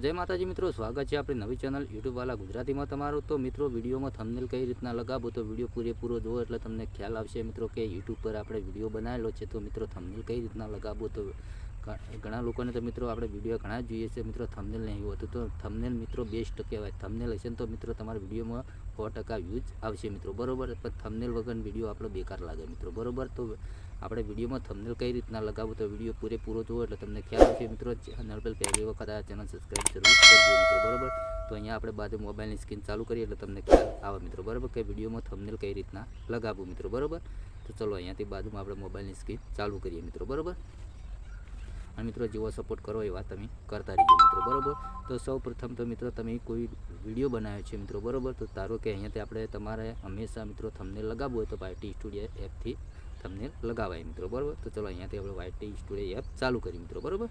જય માતાજી મિત્રો, સ્વાગત છે આપણી નવી ચેનલ યુટ્યુબવાલા ગુજરાતીમાં તમારું. તો મિત્રો, વિડીયોમાં થંબનેલ કઈ રીતના લગાવો તો વીડિયો પૂરેપૂરો જુઓ એટલે તમને ખ્યાલ આવશે મિત્રો કે યુટ્યુબ પર આપણે વીડિયો બનાવેલો છે. તો મિત્રો થંબનેલ કઈ રીતના લગાવો તો ઘણા લોકોને તો મિત્રો આપણે વીડિયો ઘણા જોઈએ છે. મિત્રો થમનેલ નહીં હોતું તો થમનેલ મિત્રો બેસ્ટ કહેવાય. થમનેલ હશે તો મિત્રો તમારા વિડીયોમાં સો ટકા વ્યૂઝ આવશે મિત્રો. બરોબર? પણ થમનેલ વગર વીડિયો આપણો બેકાર લાગે મિત્રો. બરોબર? તો આપણે વિડીયોમાં થમનેલ કઈ રીતના લગાવવું તો વીડિયો પૂરેપૂરો જુઓ એટલે તમને ખ્યાલ આવશે મિત્રો. ચેનલ પર પહેલી વખત આ ચેનલ સબસ્ક્રાઈબ જરૂર કરજો મિત્રો. બરોબર? તો અહીંયા આપણે બાજુ મોબાઈલની સ્ક્રીન ચાલુ કરીએ એટલે તમને ખ્યાલ આવે મિત્રો. બરાબર? કે વિડીયોમાં થમનેલ કઈ રીતના લગાવવું મિત્રો. બરોબર? તો ચલો અહીંયાથી બાજુમાં આપણે મોબાઈલની સ્ક્રીન ચાલુ કરીએ મિત્રો. બરોબર? અને મિત્રો જેવો સપોર્ટ કરો એવા તમે કરતા રહીજો મિત્રો, બરોબર? તો સૌ પ્રથમ તો મિત્રો તમે કોઈ વીડિયો બનાવ્યો છે મિત્રો, બરોબર? તો ધારો કે અહીંયાથી આપણે તમારે હંમેશા મિત્રો તમને લગાવવું હોય તો વાયટી સ્ટુડિયો એપથી તમને લગાવાય મિત્રો, બરોબર? તો ચલો અહીંયાથી આપણે વાયટી સ્ટુડિયો એપ ચાલુ કરી મિત્રો, બરોબર?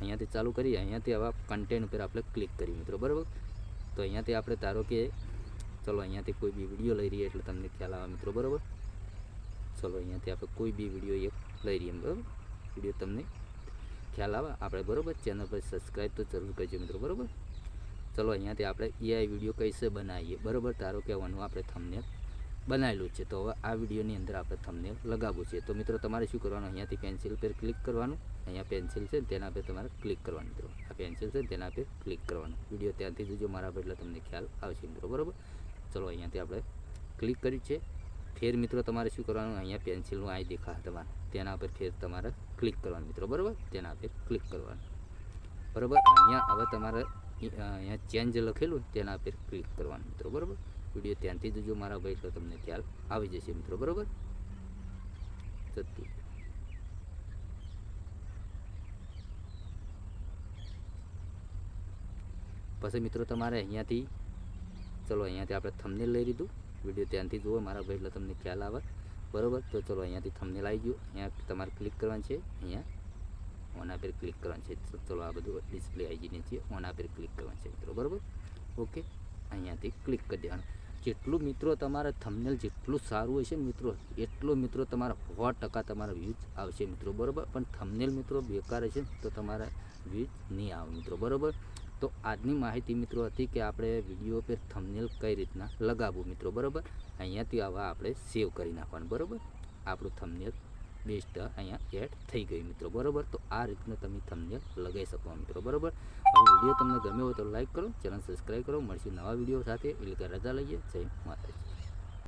અહીંયાથી ચાલુ કરી અહીંયાથી આવા કન્ટેન્ટ ઉપર આપણે ક્લિક કરી મિત્રો, બરોબર? તો અહીંયાથી આપણે ધારો કે ચલો અહીંયાથી કોઈ બી વીડિયો લઈ રહીએ એટલે તમને ખ્યાલ આવે મિત્રો, બરોબર? ચલો અહીંયાથી આપણે કોઈ બી વીડિયો એક લઈ રહીએ, બરાબર? વીડિયો તમને ખ્યાલ આવે? આપણે બરોબર? ચેનલ પર સબસ્ક્રાઈબ તો જરૂર કરજો મિત્રો, બરોબર? ચલો, અહીંયાથી આપણે એઆઈ વીડિયો કઈસે બનાવીએ? બરાબર? તારો કહેવાનું આપણે થમને બનાવેલું છે, તો હવે આ વિડીયોની અંદર આપણે થમને લગાવવું છે. તો મિત્રો, તમારે શું કરવાનું? અહીંયાથી પેન્સિલ પર ક્લિક કરવાનું. અહીંયા પેન્સિલ છે તેના પર તમારે ક્લિક કરવાનું મિત્રો. આ પેન્સિલ છે તેના પર ક્લિક કરવાનું. વીડિયો ત્યાંથી જોજો મારા પર, એટલે તમને ખ્યાલ આવશે મિત્રો, બરોબર? ચલો, અહીંયાથી આપણે ક્લિક કર્યું છે. ફેર મિત્રો, તમારે શું કરવાનું? અહીંયા પેન્સિલનું આ દેખા તમારે. તેના પર ફેર તમારે ક્લિક કરવાનું મિત્રો, બરાબર? તેના પર ક્લિક કરવાનું. બરાબર? અહીંયા હવે તમારે અહીંયા ચેન્જ લખેલું તેના પર ક્લિક કરવાનું મિત્રો, બરાબર? વીડિયો ત્યાંથી જોજો મારા ભાઈ, તો તમને ખ્યાલ આવી જશે મિત્રો, બરાબર? પછી મિત્રો તમારે અહીંયાથી, ચલો અહીંયાથી આપણે થમને લઈ લીધું. વીડિયો ત્યાંથી જુઓ, મારા ભાઈ, એટલે તમને ખ્યાલ આવે. બરોબર? તો ચલો અહીંયાથી થંબનેલ આવી ગયું. અહીંયા તમારે ક્લિક કરવાનું છે. અહીંયા ઓના પર ક્લિક કરવાનું છે. તો ચલો આ બધું ડિસ્પ્લે આવી જઈને છે ઓના પર ક્લિક કરવાનું છે મિત્રો. બરોબર? ઓકે અહીંયાથી ક્લિક કરી દેવાનું. જેટલું મિત્રો તમારે થંબનેલ જેટલું સારું હશે છે મિત્રો, એટલો મિત્રો તમારા સો ટકા તમારા વ્યૂઝ આવશે મિત્રો. બરોબર? પણ થંબનેલ મિત્રો બેકાર હશે તો તમારા વ્યૂઝ નહીં આવે મિત્રો. બરોબર? તો આજની માહિતી મિત્રો હતી કે આપણે વીડિયો પર થમનેલ કઈ રીતના લગાવવું મિત્રો, બરોબર? અહીંયાથી આવા આપણે સેવ કરી નાખવાનું, બરાબર? આપણું થમનેલ બેસ્ટ અહીંયા એડ થઈ ગયું મિત્રો, બરોબર? તો આ રીતના તમે થમનેલ લગાવી શકો મિત્રો, બરોબર? હવે વીડિયો તમને ગમ્યો હોય તો લાઈક કરો, ચેનલ સબસ્ક્રાઈબ કરો, મળશું નવા વીડિયો સાથે, એટલે રજા લઈએ. જય માતાજી.